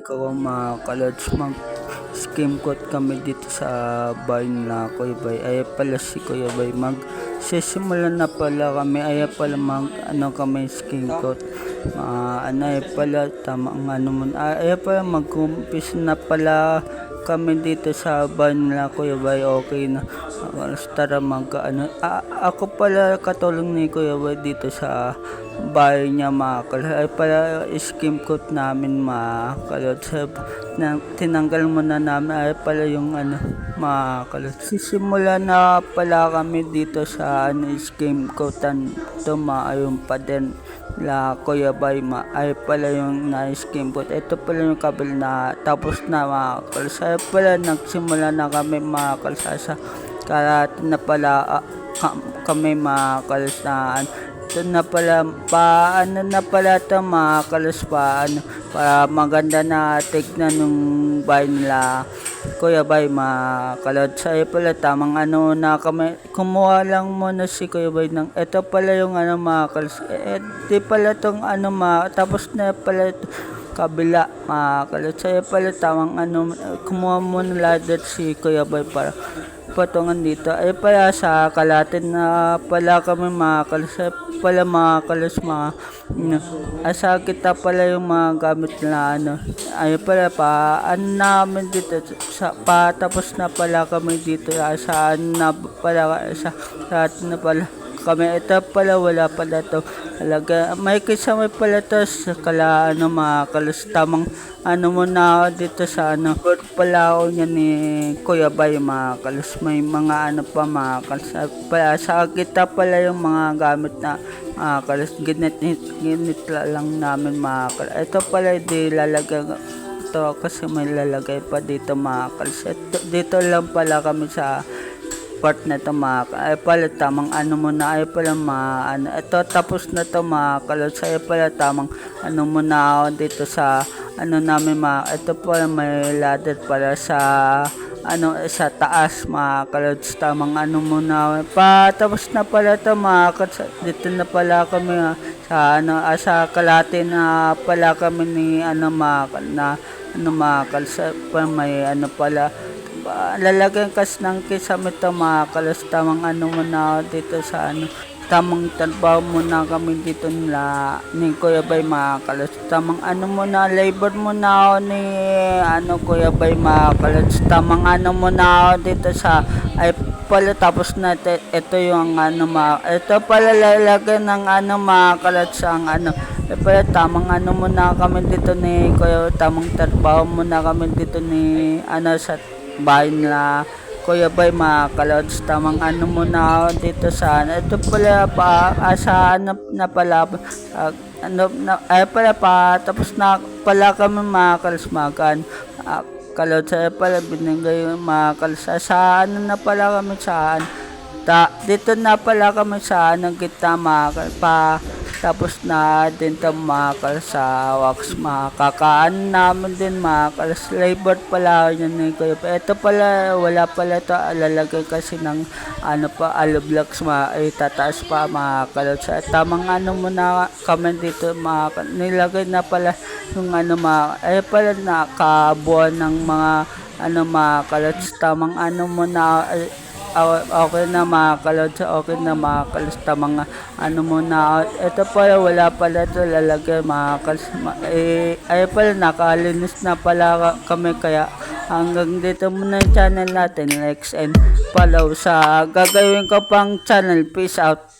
balik ako mga kalods mag skim coat kami dito sa bahay na Kuya Bay. Ay pala si Kuya Bay mag sisimula na pala kami ay pala mag ano kami skim coat. Ah, ano ay pala tama ang ano mo ay pala mag-umpis na pala kami dito sa bahay nila Kuya Bay. Okay na. Uh, tara mag ano ah, ako pala katulong ni Kuya Bay dito sa bahay niya mga kalot. Ay pala skim coat namin mga na, tinanggal muna namin ay pala yung ano mga kalot. Sisimula na pala kami dito sa ano, skim coatan. Ito maayong pa din la Kuya Bay ma ay pala yung na skim coat. Ito pala yung kabil na tapos na mga pala nagsimula na kami mga kalot sa karat na pala ka- kami mga kalot na ito na pala, paano na pala ito mga kalos paano, para maganda na tignan nung bahay nila. Kuya Bay, mga kalod sa'yo pala, tamang ano na kami, kumuha lang muna si Kuya Bay ng, ito pala yung ano mga kalos, eh, di pala tong ano mga, tapos na pala ito, kabila mga kalod sa'yo pala, tamang ano, kumuha muna ladder si Kuya Bay para patungan dito. Ay pala sa kalatin na pala kami mga pala mga kalas mga ano, asa kita pala yung mga gamit na ano ay pala pa ano namin dito sa pa tapos na pala kami dito saan na pala sa sa atin na pala kami. Ito pala wala pala to. Talaga may kisama pala to sa kala ano mga kalas tamang ano mo na dito sa ano good pala ako niya ni Kuya Bay mga may mga ano pa mga pala sa kita pala yung mga gamit na mga kalas ginit ginit lang namin mga ito pala di lalagyan ito kasi may lalagay pa dito mga dito lang pala kami sa part na to mga ay pala tamang ano mo na ay pala mga ano ito tapos na to mga ay pala tamang ano mo na dito sa ano namin mga ito pala may ladder para sa ano sa taas mga kalods tamang ano mo na pa tapos na pala to mga dito na pala kami ah, sa ano ah, sa kalate na pala kami ni ano mga na ano mga kalods may ano pala ba, lalagyan kas ng kisame ito mga kalas tamang ano mo na dito sa ano. Tamang trabaho muna kami dito nila ni Kuya Bay mga kalas. Tamang ano mo na labor mo na ni ano Kuya Bay mga kalas. Tamang ano mo na dito sa ay pala tapos na ito yung ano mga ito pala lalagyan ng ano mga kalas ang ano. Eh pala tamang ano muna kami dito ni Kuya tamang trabaho muna kami dito ni ano sa bahay nila. Kuya Bay mga kalods tamang ano muna ako dito sa ano. Ito pala pa asa ano na pala ah, ano na ay pala pa tapos na pala kami mga kalods magan uh, kalods ay pala binigay yung mga kalods Ah, sa ano na pala kami saan ta dito na pala kami sa ano kita mga pa tapos na din to mga kal sa wax mga kakaan namin din mga kal labor pala yun ni Kuya Pa. Ito pala wala pala to lalagay kasi ng ano pa alublocks mga ay tataas pa mga kal sa tamang ano muna kami dito mga kal nilagay na pala yung ano mga ay pala nakabuan ng mga ano mga kalots tamang ano ay, Ah, okay na mga kalods, okay na mga kalista mga ano muna. Ito pala, wala pala to lalagay mga kalods. Ma- Eh, ay pala, nakalinis na pala ka- kami kaya hanggang dito muna yung channel natin. Likes and follow sa gagawin ko pang channel. Peace out.